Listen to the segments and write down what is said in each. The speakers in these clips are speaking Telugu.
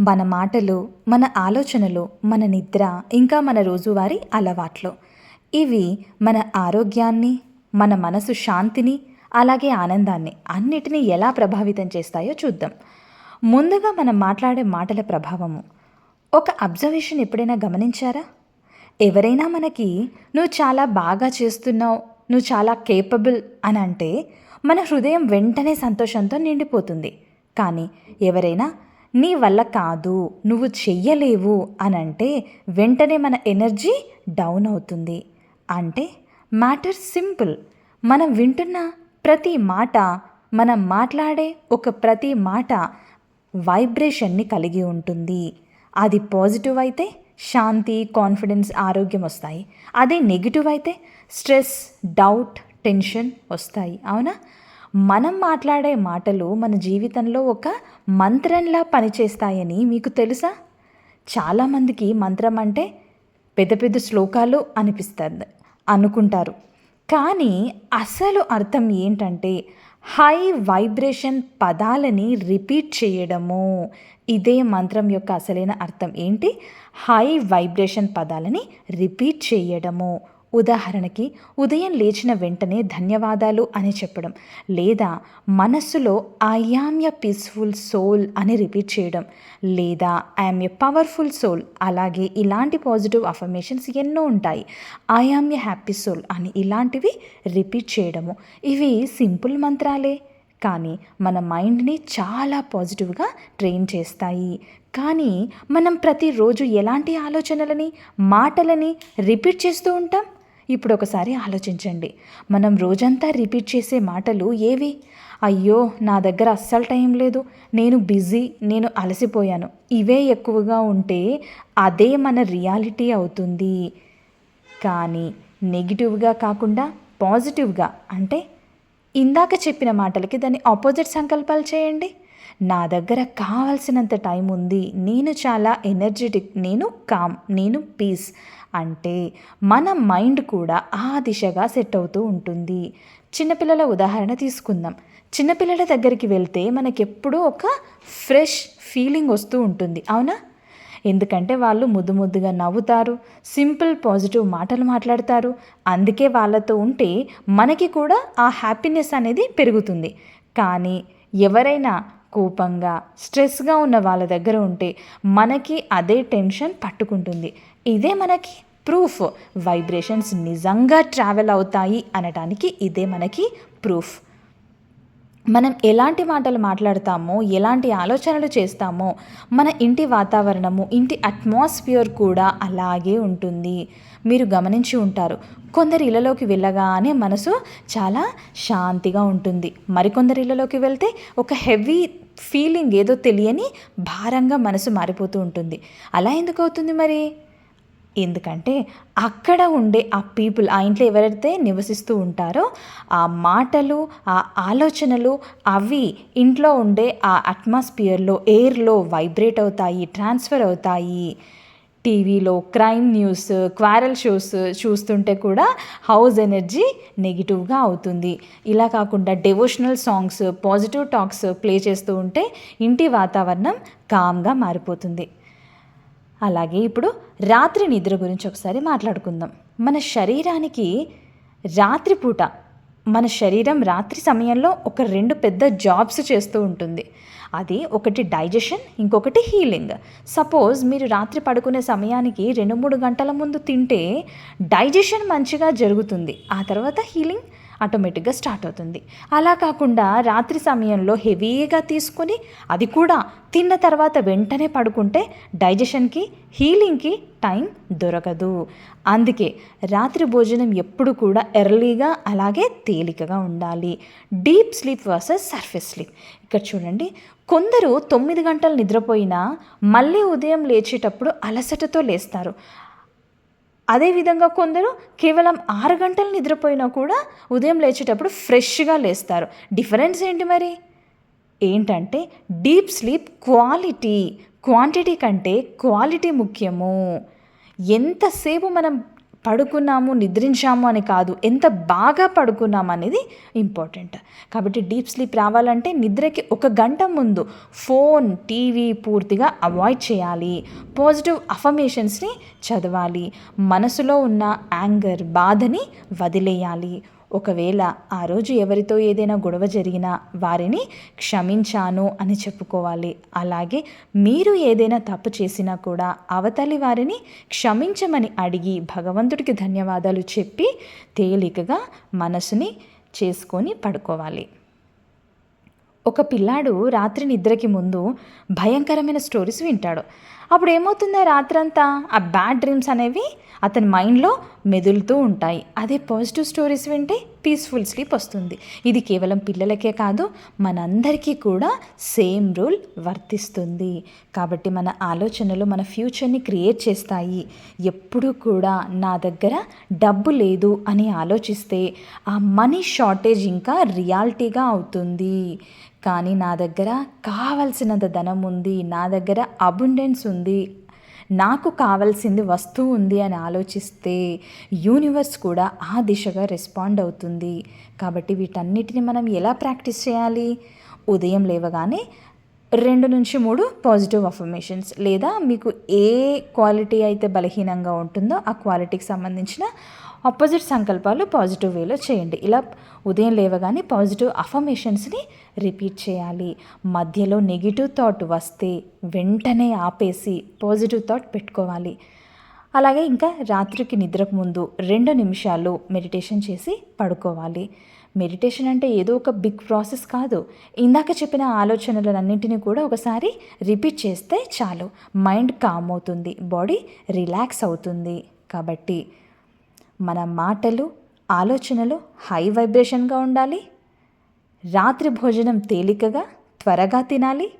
మన మాటలు మన ఆలోచనలు మన నిద్ర ఇంకా మన రోజువారీ అలవాట్లు. ఇవి మన ఆరోగ్యాన్ని మన మనసు శాంతిని అలాగే ఆనందాన్ని అన్నిటినీ ఎలా ప్రభావితం చేస్తాయో చూద్దాం. ముందుగా మనం మాట్లాడే మాటల ప్రభావము. ఒక అబ్జర్వేషన్ ఎప్పుడైనా గమనించారా? ఎవరైనా మనకి నువ్వు చాలా బాగా చేస్తున్నావు నువ్వు చాలా కేపబుల్ అని అంటే మన హృదయం వెంటనే సంతోషంతో నిండిపోతుంది. కానీ ఎవరైనా నీ వల్ల కాదు నువ్వు చెయ్యలేవు అని అంటే వెంటనే మన ఎనర్జీ డౌన్ అవుతుంది. అంటే మ్యాటర్ సింపుల్. మనం వింటున్న ప్రతి మాట మనం మాట్లాడే ఒక ప్రతి మాట వైబ్రేషన్ని కలిగి ఉంటుంది. అది పాజిటివ్ అయితే శాంతి కాన్ఫిడెన్స్ ఆరోగ్యం వస్తాయి. అదే నెగిటివ్ అయితే స్ట్రెస్ డౌట్ టెన్షన్ వస్తాయి. అవునా? మనం మాట్లాడే మాటలు మన జీవితంలో ఒక మంత్రంలా పనిచేస్తాయని మీకు తెలుసా? చాలామందికి మంత్రం అంటే పెద్ద పెద్ద శ్లోకాలు అనిపిస్తుంది అనుకుంటారు. కానీ అసలు అర్థం ఏంటంటే హై వైబ్రేషన్ పదాలని రిపీట్ చేయడము. ఇదే మంత్రం యొక్క అసలైన అర్థం. ఏంటి? హై వైబ్రేషన్ పదాలని రిపీట్ చేయడము. ఉదాహరణకి ఉదయం లేచిన వెంటనే ధన్యవాదాలు అని చెప్పడం లేదా మనస్సులో I am a peaceful soul అని రిపీట్ చేయడం లేదా ఐఎమ్ ఎ పవర్ఫుల్ సోల్ అలాగే ఇలాంటి పాజిటివ్ అఫర్మేషన్స్ ఎన్నో ఉంటాయి. I am a happy soul అని ఇలాంటివి రిపీట్ చేయడము. ఇవి సింపుల్ మంత్రాలే కానీ మన మైండ్ని చాలా పాజిటివ్గా ట్రైన్ చేస్తాయి. కానీ మనం ప్రతిరోజు ఎలాంటి ఆలోచనలని మాటలని రిపీట్ చేస్తూ ఉంటాం? ఇప్పుడు ఒకసారి ఆలోచించండి. మనం రోజంతా రిపీట్ చేసే మాటలు ఏవి? అయ్యో నా దగ్గర అస్సలు టైం లేదు. నేను బిజీ నేను అలసిపోయాను. ఇవే ఎక్కువగా ఉంటే అదే మన రియాలిటీ అవుతుంది. కానీ నెగిటివ్గా కాకుండా పాజిటివ్గా అంటే ఇందాక చెప్పిన మాటలకి దాని ఆపోజిట్ సంకల్పాలు చేయండి. నా దగ్గర కావాల్సినంత టైం ఉంది. నేను చాలా ఎనర్జెటిక్ నేను కామ్ నేను పీస్ అంటే మన మైండ్ కూడా ఆ దిశగా సెట్ అవుతూ ఉంటుంది. చిన్నపిల్లల ఉదాహరణ తీసుకుందాం. చిన్నపిల్లల దగ్గరికి వెళ్తే మనకెప్పుడూ ఒక ఫ్రెష్ ఫీలింగ్ వస్తూ ఉంటుంది. అవునా? ఎందుకంటే వాళ్ళు ముద్దు ముద్దుగా నవ్వుతారు సింపుల్ పాజిటివ్ మాటలు మాట్లాడతారు. అందుకే వాళ్ళతో ఉంటే మనకి కూడా ఆ హ్యాపీనెస్ అనేది పెరుగుతుంది. కానీ ఎవరైనా కోపంగా స్ట్రెస్గా ఉన్న వాళ్ళ దగ్గర ఉంటే మనకి అదే టెన్షన్ పట్టుకుంటుంది. ఇదే మనకి ప్రూఫ్. వైబ్రేషన్స్ నిజంగా ట్రావెల్ అవుతాయి అనటానికి ఇదే మనకి ప్రూఫ్. మనం ఎలాంటి మాటలు మాట్లాడతామో ఎలాంటి ఆలోచనలు చేస్తామో మన ఇంటి వాతావరణము ఇంటి అట్మాస్ఫియర్ కూడా అలాగే ఉంటుంది. మీరు గమనించి ఉంటారు. కొందరి ఇళ్ళలోకి వెళ్ళగానే మనసు చాలా శాంతిగా ఉంటుంది. మరికొందరి ఇళ్ళలోకి వెళ్తే ఒక హెవీ ఫీలింగ్ ఏదో తెలియని భారంగా మనసు మారిపోతూ ఉంటుంది. అలా ఎందుకు అవుతుంది మరి? ఎందుకంటే అక్కడ ఉండే ఆ పీపుల్ ఆ ఇంట్లో ఎవరైతే నివసిస్తూ ఉంటారో ఆ మాటలు ఆ ఆలోచనలు అవి ఇంట్లో ఉండే ఆ అట్మాస్ఫియర్లో ఎయిర్లో వైబ్రేట్ అవుతాయి ట్రాన్స్ఫర్ అవుతాయి. టీవీలో క్రైమ్ న్యూస్ క్వారల్ షోస్ చూస్తుంటే కూడా హౌస్ ఎనర్జీ నెగిటివ్గా అవుతుంది. ఇలా కాకుండా devotional songs positive talks play చేస్తూ ఉంటే ఇంటి వాతావరణం కామ్గా మారిపోతుంది. అలాగే ఇప్పుడు రాత్రి నిద్ర గురించి ఒకసారి మాట్లాడుకుందాం. మన శరీరానికి రాత్రిపూట మన శరీరం రాత్రి సమయంలో ఒక రెండు పెద్ద జాబ్స్ చేస్తూ ఉంటుంది. అది ఒకటి డైజెషన్ ఇంకొకటి హీలింగ్. సపోజ్ మీరు రాత్రి పడుకునే సమయానికి రెండు మూడు గంటల ముందు తింటే డైజెషన్ మంచిగా జరుగుతుంది. ఆ తర్వాత హీలింగ్ ఆటోమేటిక్గా స్టార్ట్ అవుతుంది. అలా కాకుండా రాత్రి సమయంలో హెవీగా తీసుకొని అది కూడా తిన్న తర్వాత వెంటనే పడుకుంటే డైజెషన్కి హీలింగ్కి టైం దొరకదు. అందుకే రాత్రి భోజనం ఎప్పుడు కూడా ఎర్లీగా అలాగే తేలికగా ఉండాలి. Deep sleep versus surface sleep. ఇక్కడ చూడండి కొందరు తొమ్మిది గంటలు నిద్రపోయినా మళ్ళీ ఉదయం లేచేటప్పుడు అలసటతో లేస్తారు. అదేవిధంగా కొందరు కేవలం ఆరు గంటలు నిద్రపోయినా కూడా ఉదయం లేచేటప్పుడు ఫ్రెష్గా లేస్తారు. డిఫరెన్స్ ఏంటి మరి? ఏంటంటే డీప్ స్లీప్ క్వాలిటీ క్వాంటిటీ కంటే క్వాలిటీ ముఖ్యము. ఎంతసేపు మనం పడుకున్నాము నిద్రించాము అని కాదు. ఎంత బాగా పడుకున్నాము అనేది ఇంపార్టెంట్. కాబట్టి డీప్ స్లీప్ రావాలంటే నిద్రకి ఒక గంట ముందు ఫోన్ టీవీ పూర్తిగా అవాయిడ్ చేయాలి. పాజిటివ్ అఫర్మేషన్స్ని చదవాలి. మనసులో ఉన్న యాంగర్ బాధని వదిలేయాలి. ఒకవేళ ఆ రోజు ఎవరితో ఏదైనా గొడవ జరిగినా వారిని క్షమించాను అని చెప్పుకోవాలి. అలాగే మీరు ఏదైనా తప్పు చేసినా కూడా అవతలి వారిని క్షమించమని అడిగి భగవంతుడికి ధన్యవాదాలు చెప్పి తేలికగా మనసుని చేసుకొని పడుకోవాలి. ఒక పిల్లాడు రాత్రి నిద్రకి ముందు భయంకరమైన స్టోరీస్ వింటాడు. అప్పుడు ఏమవుతుందో రాత్రంతా? ఆ బ్యాడ్ డ్రీమ్స్ అనేవి అతని మైండ్లో మెదులుతూ ఉంటాయి. అదే పాజిటివ్ స్టోరీస్ వింటే పీస్ఫుల్ స్లీప్ వస్తుంది. ఇది కేవలం పిల్లలకే కాదు మనందరికీ కూడా సేమ్ రూల్ వర్తిస్తుంది. కాబట్టి మన ఆలోచనలు మన ఫ్యూచర్ని క్రియేట్ చేస్తాయి. ఎప్పుడు కూడా నా దగ్గర డబ్బు లేదు అని ఆలోచిస్తే ఆ మనీ షార్టేజ్ ఇంకా రియాలిటీగా అవుతుంది. కానీ నా దగ్గర కావలసినంత ధనం ఉంది నా దగ్గర అబుండెన్స్ ఉంది నాకు కావాల్సింది వస్తువు ఉంది అని ఆలోచిస్తే యూనివర్స్ కూడా ఆ దిశగా రెస్పాండ్ అవుతుంది. కాబట్టి వీటన్నిటిని మనం ఎలా ప్రాక్టీస్ చేయాలి? ఉదయం లేవగానే రెండు నుంచి మూడు పాజిటివ్ అఫర్మేషన్స్ లేదా మీకు ఏ క్వాలిటీ అయితే బలహీనంగా ఉంటుందో ఆ క్వాలిటీకి సంబంధించిన ఆపోజిట్ సంకల్పాలు పాజిటివ్ వేలో చేయండి. ఇలా ఉదయం లేవగానే పాజిటివ్ అఫర్మేషన్స్ని రిపీట్ చేయాలి. మధ్యలో నెగిటివ్ థాట్ వస్తే వెంటనే ఆపేసి పాజిటివ్ థాట్ పెట్టుకోవాలి. అలాగే ఇంకా రాత్రికి నిద్రకు ముందు రెండు నిమిషాలు మెడిటేషన్ చేసి పడుకోవాలి. మెడిటేషన్ అంటే ఏదో ఒక బిగ్ ప్రాసెస్ కాదు. ఇందాక చెప్పిన ఆలోచనలన్నింటినీ కూడా ఒకసారి రిపీట్ చేస్తే చాలు. మైండ్ కామ్ అవుతుంది. బాడీ రిలాక్స్ అవుతుంది. కాబట్టి మన మాటలు ఆలోచనలు హై వైబ్రేషన్గా ఉండాలి. రాత్రి భోజనం తేలికగా త్వరగా తినాలి.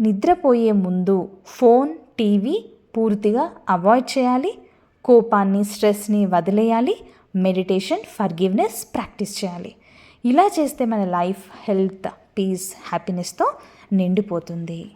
నిద్రపోయే ముందు ఫోన్ టీవీ పూర్తిగా అవాయిడ్ చేయాలి. కోపాన్ని స్ట్రెస్ని వదిలేయాలి. మెడిటేషన్ ఫర్గివ్నెస్ ప్రాక్టీస్ చేయాలి. ఇలా చేస్తే మన లైఫ్ హెల్త్ పీస్ హ్యాపీనెస్తో నిండిపోతుంది.